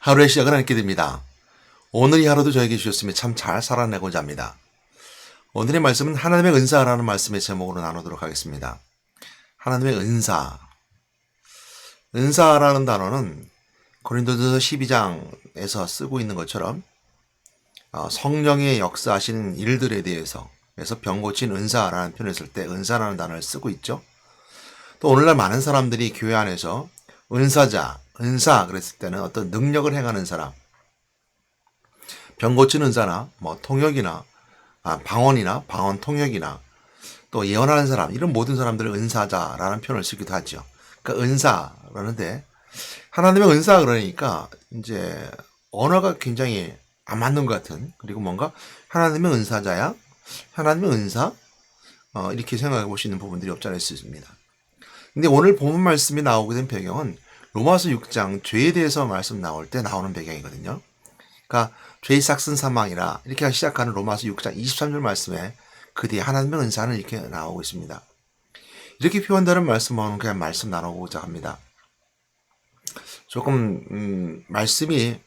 하루의 시작을 함께 됩니다. 오늘 이 하루도 저에게 주셨으면 참 잘 살아내고자 합니다. 오늘의 말씀은 하나님의 은사라는 말씀의 제목으로 나누도록 하겠습니다. 하나님의 은사. 은사라는 단어는 고린도전서 12장에서 쓰고 있는 것처럼 어, 성령의 역사하시는 일들에 대해서 그래서 병 고친 은사라는 표현을 쓸 때 은사라는 단어를 쓰고 있죠. 또 오늘날 많은 사람들이 교회 안에서 은사자, 은사 그랬을 때는 어떤 능력을 행하는 사람, 병 고치는 은사나 뭐 통역이나 아, 방언이나 방언 통역이나 또 예언하는 사람 이런 모든 사람들을 은사자라는 표현을 쓰기도 하죠. 그러니까 은사라는데 하나님의 은사 그러니까 이제 언어가 굉장히 안 맞는 것 같은 그리고 뭔가 하나님의 은사자야 하나님의 은사 어, 이렇게 생각해 보시는 부분들이 없지 않을 수 있습니다. 근데 오늘 본문 말씀이 나오게 된 배경은 로마서 6장 죄에 대해서 말씀 나올 때 나오는 배경이거든요. 그러니까 죄의 싹슨 사망이라 이렇게 시작하는 로마서 6장 23절 말씀에 그 뒤에 하나님의 은사는 이렇게 나오고 있습니다. 이렇게 표현되는 말씀은 그냥 말씀 나누고자 합니다. 조금 음, 말씀이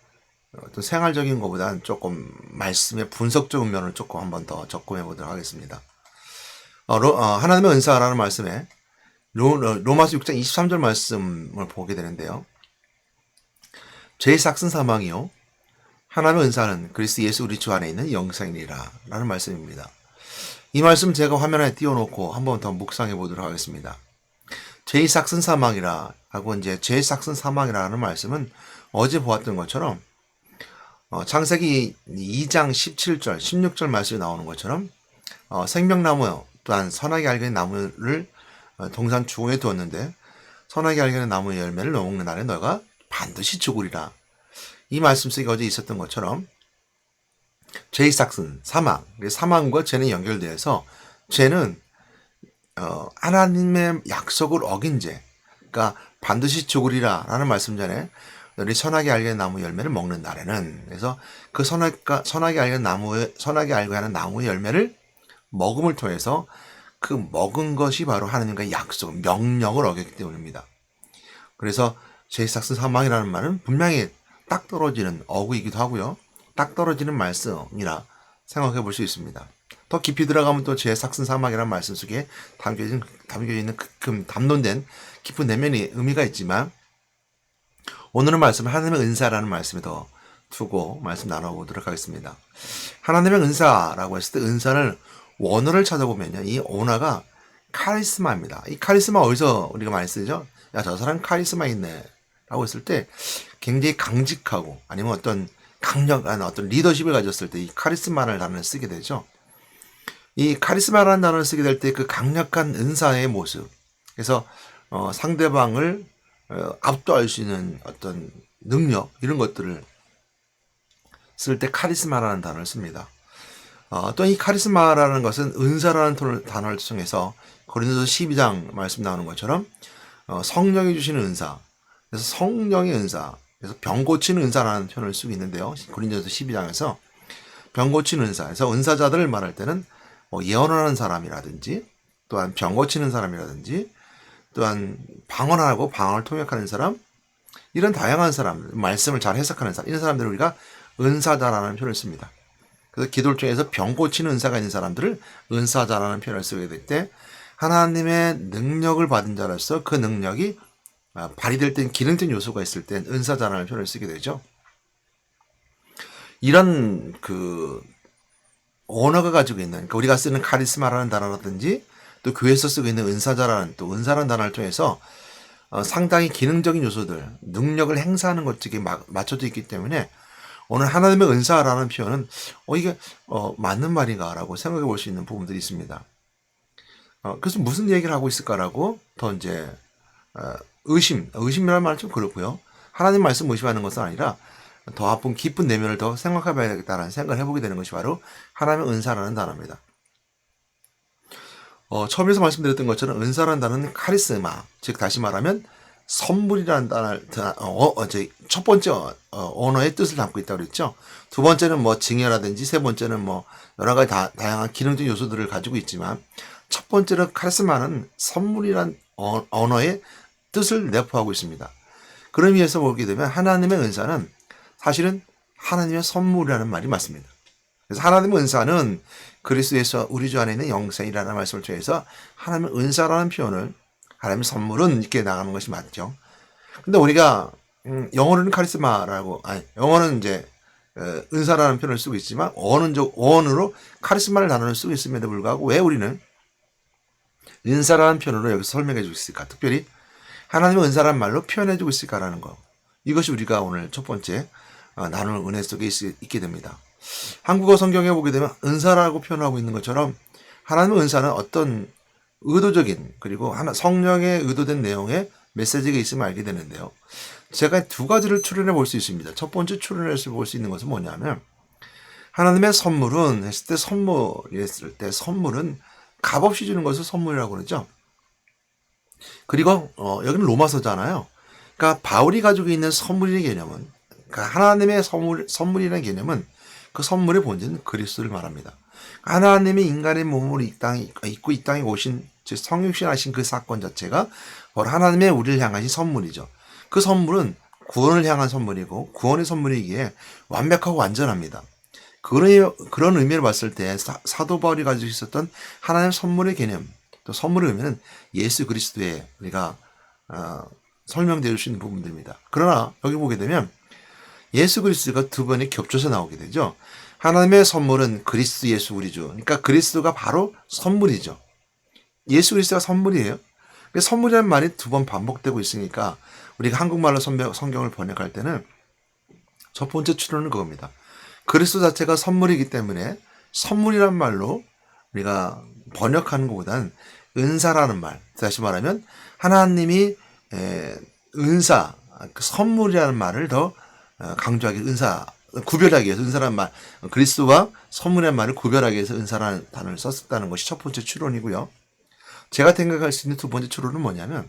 어떤 생활적인 것보다는 조금 말씀의 분석적인 면을 조금 한번 더 접근해 보도록 하겠습니다. 어, 로, 어, 하나님의 은사라는 말씀에 로, 로마서 6장 23절 말씀을 보게 되는데요. 죄의 삭슨 사망이요. 하나님의 은사는 그리스 예수 우리 주 안에 있는 영생이라 라는 말씀입니다. 이 말씀 제가 화면에 띄워놓고 한 번 더 묵상해 보도록 하겠습니다. 죄의 삭슨 사망이라 하고 이제 죄의 삭슨 사망이라는 말씀은 어제 보았던 것처럼 어, 창세기 2장 17절, 16절 말씀이 나오는 것처럼 어, 생명나무 또한 선하게 알게 나무를 어, 동산 중앙에 두었는데 선하게 알게 나무의 열매를 먹는 날에 너가 반드시 죽으리라. 이 말씀 속에 어제 있었던 것처럼 죄의 삭슨, 사망, 사망과 죄는 연결되어서 죄는 어, 하나님의 약속을 어긴 죄, 그러니까 반드시 죽으리라라는 말씀 전에 너희 선하게 알게 나무 열매를 먹는 날에는 그래서 그 선하게, 선하게 알게 나무 선하게 알게 하는 나무의 열매를 먹음을 통해서 그 먹은 것이 바로 하나님과의 약속, 명령을 어겼기 때문입니다. 그래서 제이삭스 사망이라는 말은 분명히 딱 떨어지는 어구이기도 하고요. 딱 떨어지는 말씀이라 생각해 볼 수 있습니다. 더 깊이 들어가면 또 제삭슨 사망이라는 말씀 속에 담겨진, 담겨 있는 그 담론된 깊은 내면의 의미가 있지만 오늘은 말씀 하나님의 은사라는 말씀에 더 두고 말씀 나눠보도록 하겠습니다. 하나님의 은사라고 했을 때 은사를 원어를 찾아보면요. 이 언어가 카리스마입니다. 이 카리스마 어디서 우리가 많이 쓰죠? 야, 저 사람 카리스마 있네. 라고 했을 때 굉장히 강직하고 아니면 어떤 강력한 어떤 리더십을 가졌을 때 이 카리스마라는 단어를 쓰게 되죠. 이 카리스마라는 단어를 쓰게 될 때 그 강력한 은사의 모습. 그래서 어, 상대방을 어, 압도할 수 있는 어떤 능력 이런 것들을 쓸 때 카리스마라는 단어를 씁니다. 어, 또이 카리스마라는 것은 은사라는 단어를 통해서 고린도서 12장 말씀 나오는 것처럼 어, 성령이 주시는 은사, 그래서 성령의 은사, 그래서 병 고치는 은사라는 표현을 쓰고 있는데요. 고린도서 12장에서 병 고치는 은사, 그래서 은사자들을 말할 때는 뭐 예언하는 사람이라든지 또한 병 고치는 사람이라든지 또한 방언하고 방언을 통역하는 사람 이런 다양한 사람 말씀을 잘 해석하는 사람 이런 사람들을 우리가 은사자라는 표현을 씁니다. 그래서 기도를 통해서 병 고치는 은사가 있는 사람들을 은사자라는 표현을 쓰게 될 때 하나님의 능력을 받은 자로서 그 능력이 발휘될 땐 기능된 요소가 있을 땐 은사자라는 표현을 쓰게 되죠. 이런 그 언어가 가지고 있는 그러니까 우리가 쓰는 카리스마라는 단어라든지 또 교회에서 쓰고 있는 은사자라는 또 은사라는 단어를 통해서 어, 상당히 기능적인 요소들, 능력을 행사하는 것들이 맞춰져 있기 때문에 오늘 하나님의 은사라는 표현은 어 이게 어 맞는 말인가라고 생각해 볼 수 있는 부분들이 있습니다. 어 그래서 무슨 얘기를 하고 있을까라고 더 이제 어, 의심, 의심이라는 말은 좀 그렇고요. 하나님 말씀 의심하는 것은 아니라 더 아픈 깊은 내면을 더 생각해 봐야겠다라는 생각을 해보게 되는 것이 바로 하나님의 은사라는 단어입니다. 어, 처음에서 말씀드렸던 것처럼 은사라는 단어는 카리스마, 즉 다시 말하면 선물이라는 단어, 어, 어, 첫 번째 어, 언어의 뜻을 담고 있다고 그랬죠. 두 번째는 뭐 증여라든지 세 번째는 뭐 여러 가지 다, 다양한 기능적 요소들을 가지고 있지만 첫 번째는 카리스마는 선물이란 어, 언어의 뜻을 내포하고 있습니다. 그런 의미에서 보게 되면 하나님의 은사는 사실은 하나님의 선물이라는 말이 맞습니다. 그래서 하나님의 은사는 그리스도에서 우리 주 안에 있는 영생이라는 말씀을 통해서 하나님의 은사라는 표현을 하나님의 선물은 이렇게 나가는 것이 맞죠. 근데 우리가 음, 영어로는 카리스마라고 아니 영어는 이제 어, 은사라는 표현을 쓰고 있지만 어는 어원으로 카리스마를 단어를 쓰고 있음에도 불구하고 왜 우리는 은사라는 표현으로 여기서 설명해 주고 있을까? 특별히 하나님의 은사라는 말로 표현해 주고 있을까라는 거. 이것이 우리가 오늘 첫 번째 어, 나눌 은혜 속에 있, 있게 됩니다. 한국어 성경에 보게 되면 은사라고 표현하고 있는 것처럼 하나님의 은사는 어떤 의도적인 그리고 하나 성령의 의도된 내용의 메시지가 있으면 알게 되는데요. 제가 두 가지를 추론해 볼 수 있습니다. 첫 번째 추론해서 볼 수 있는 것은 뭐냐면 하나님의 선물은 했을 때 선물이었을 때 선물은 값없이 주는 것을 선물이라고 그러죠. 그리고 어, 여기는 로마서잖아요. 그러니까 바울이 가지고 있는 선물의 개념은 그러니까 하나님의 선물 선물이라는 개념은 그 선물의 본질은 그리스도를 말합니다. 하나님이 인간의 몸으로 이 땅에 있고 이 땅에 오신 즉 성육신하신 그 사건 자체가 바로 하나님의 우리를 향하신 선물이죠. 그 선물은 구원을 향한 선물이고 구원의 선물이기에 완벽하고 완전합니다. 그런, 그런 의미를 봤을 때 사, 도 바울이 가지고 있었던 하나님 선물의 개념, 또 선물의 의미는 예수 그리스도의 우리가 어, 설명되어 주시는 부분들입니다. 그러나 여기 보게 되면 예수 그리스도가 두 번이 겹쳐서 나오게 되죠. 하나님의 선물은 그리스도 예수 우리죠. 그러니까 그리스도가 바로 선물이죠. 예수 그리스도가 선물이에요. 선물이라는 말이 두 번 반복되고 있으니까 우리가 한국말로 성경을 번역할 때는 첫 번째 추론은 그겁니다. 그리스도 자체가 선물이기 때문에 선물이란 말로 우리가 번역하는 것보다는 은사라는 말, 다시 말하면 하나님이 은사, 그 선물이라는 말을 더 어, 강조하기 은사 구별하기 위해서 은사라는 말, 그리스도와 선물이라는 말을 구별하기 위해서 은사라는 단어를 썼다는 것이 첫 번째 추론이고요. 제가 생각할 수 있는 두 번째 추론은 뭐냐면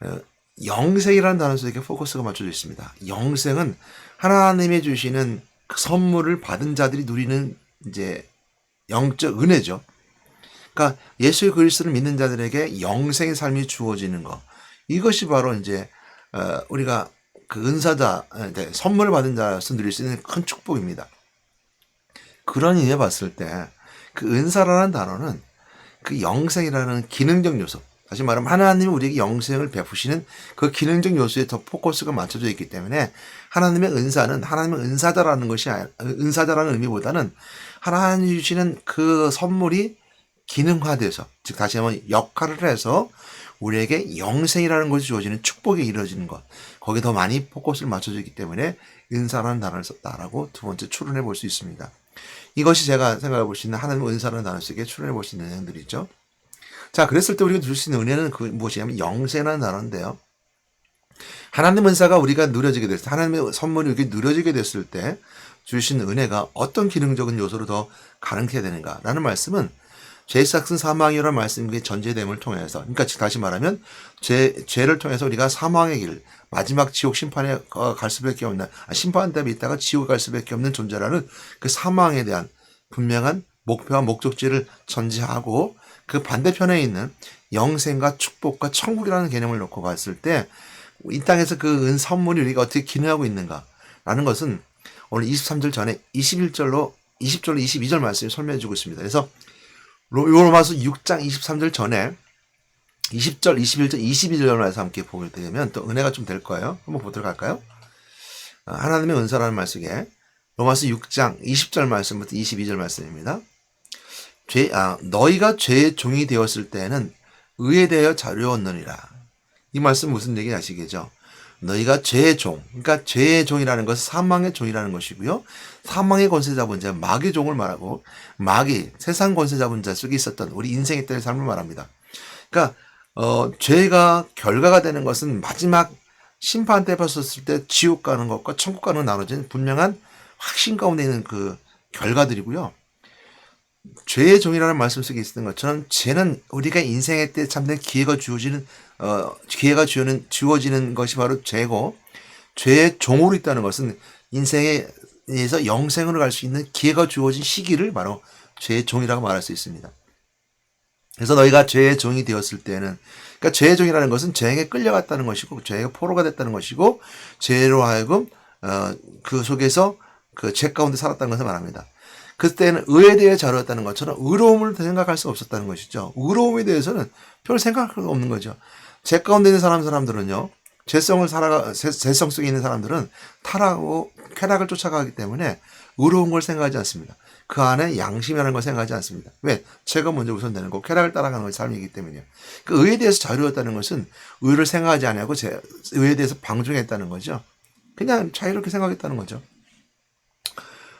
어, 영생이라는 단어 속에 포커스가 맞춰져 있습니다. 영생은 하나님이 주시는 그 선물을 받은 자들이 누리는 이제 영적 은혜죠. 그러니까 예수 그리스도를 믿는 자들에게 영생의 삶이 주어지는 것. 이것이 바로 이제 어, 우리가 그 은사자, 네, 선물을 받은 자로서 누릴 수 있는 큰 축복입니다. 그런 의미에 봤을 때 그 은사라는 단어는 그 영생이라는 기능적 요소, 다시 말하면 하나님이 우리에게 영생을 베푸시는 그 기능적 요소에 더 포커스가 맞춰져 있기 때문에 하나님의 은사는 하나님의 은사자라는 것이 은사자라는 의미보다는 하나님이 주시는 그 선물이 기능화돼서 즉 다시 한번 역할을 해서 우리에게 영생이라는 것이 주어지는 축복이 이루어지는 것 거기에 더 많이 포커스를 맞춰져 있기 때문에 은사라는 단어를 썼다라고 두 번째 추론해 볼 수 있습니다. 이것이 제가 생각해 볼 수 있는 하나님의 은사라는 단어 속에 추론해 볼 수 있는 내용들이죠. 자, 그랬을 때 우리가 누릴 수 있는 은혜는 그 무엇이냐면 영생이라는 단어인데요. 하나님 은사가 우리가 누려지게 됐을 때, 하나님의 선물이 이렇게 누려지게 됐을 때 주신 은혜가 어떤 기능적인 요소로 더 가능해야 되는가라는 말씀은 죄삭은 사망이라는 말씀이 전제됨을 통해서, 그러니까 다시 말하면 죄 죄를 통해서 우리가 사망의 길, 마지막 지옥 심판에 갈 수밖에 없는 아, 심판 대에 있다가 지옥에 갈 수밖에 없는 존재라는 그 사망에 대한 분명한 목표와 목적지를 전제하고 그 반대편에 있는 영생과 축복과 천국이라는 개념을 놓고 봤을 때 이 땅에서 그 은 선물이 우리가 어떻게 기능하고 있는가라는 것은 오늘 23절 전에 21절로 20절로 22절 말씀이 설명해 주고 있습니다. 그래서 로마서 6장 23절 전에 20절, 21절, 22절 말씀 함께 보게 되면 또 은혜가 좀 될 거예요. 한번 보도록 할까요? 아, 하나님의 은사라는 말씀에 로마서 6장 20절 말씀부터 22절 말씀입니다. 죄, 아, 너희가 죄의 종이 되었을 때는 의에 대하여 자유었느니라. 이 말씀 무슨 얘기 아시겠죠? 너희가 죄의 종, 그러니까 죄의 종이라는 것은 사망의 종이라는 것이고요. 사망의 권세 잡은 자, 마귀 종을 말하고 마귀, 세상 권세 잡은 자 속에 있었던 우리 인생의 때의 삶을 말합니다. 그러니까 어, 죄가 결과가 되는 것은 마지막 심판 때 봤었을 때 지옥 가는 것과 천국 가는 나눠진 분명한 확신 가운데 있는 그 결과들이고요. 죄의 종이라는 말씀 속에 있는 것처럼 죄는 우리가 인생의 때 참된 기회가 주어지는 어 기회가 주어는 주어지는 것이 바로 죄고 죄의 종으로 있다는 것은 인생에서 영생으로 갈 수 있는 기회가 주어진 시기를 바로 죄의 종이라고 말할 수 있습니다. 그래서 너희가 죄의 종이 되었을 때는 그러니까 죄의 종이라는 것은 죄에 끌려갔다는 것이고 죄의 포로가 됐다는 것이고 죄로 하여금 어, 그 속에서 그 죄 가운데 살았다는 것을 말합니다. 그때는 의에 대해 자유였다는 것처럼 의로움을 생각할 수 없었다는 것이죠. 의로움에 대해서는 별 생각할 수 없는 거죠. 죄 가운데 있는 사람 사람들은요. 죄성을 살아가 죄- 죄성 속에 있는 사람들은 타락하고 쾌락을 쫓아가기 때문에 의로운 걸 생각하지 않습니다. 그 안에 양심이라는 걸 생각하지 않습니다. 왜? 죄가 먼저 우선되는 거, 쾌락을 따라가는 것이 삶이기 때문이요. 그 의에 대해서 자유롭다는 것은 의를 생각하지 아니하고 제- 의에 대해서 방종했다는 거죠. 그냥 자유롭게 생각했다는 거죠.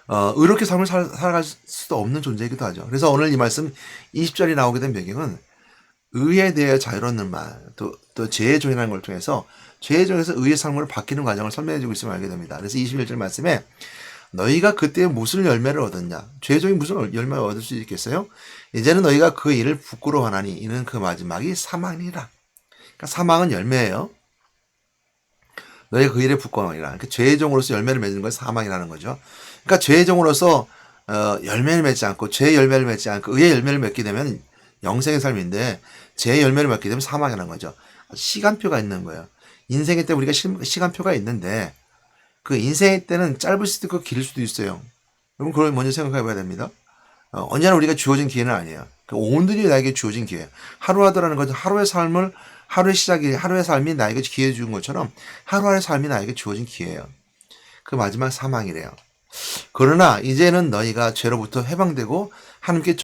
어, 의롭게 삶을 살, 살아갈 수도 없는 존재이기도 하죠. 그래서 오늘 이 말씀 20절이 나오게 된 배경은 의에 대해 자유롭는 말, 또, 또 죄의 종이라는 걸 통해서 죄의 종에서 의의 삶으로 바뀌는 과정을 설명해 주고 있음을 알게 됩니다. 그래서 21절 말씀에 너희가 그때 무슨 열매를 얻었냐? 죄의 종이 무슨 열매를 얻을 수 있겠어요? 이제는 너희가 그 일을 부끄러워하나니 이는 그 마지막이 사망이라. 그러니까 사망은 열매예요. 너희가 그 일에 부끄러워하니라. 그러니까 죄의 종으로서 열매를 맺는 것이 사망이라는 거죠. 그러니까 죄의 종으로서 어, 열매를 맺지 않고 죄의 열매를 맺지 않고 의의 열매를 맺게 되면 영생의 삶인데 죄의 열매를 맺게 되면 사망이라는 거죠. 시간표가 있는 거예요. 인생의 때 우리가 시, 시간표가 있는데 그 인생의 때는 짧을 수도 있고 길 수도 있어요. 여러분 그걸 먼저 생각해 봐야 됩니다. 어, 언제나 우리가 주어진 기회는 아니에요. 그 오늘이 나에게 주어진 기회. 하루하루라는 것은 하루의 삶을 하루의 시작이 하루의 삶이 나에게 기회 준 것처럼 하루하루의 삶이 나에게 주어진 기회예요. 그 마지막 사망이래요. 그러나 이제는 너희가 죄로부터 해방되고 하나님께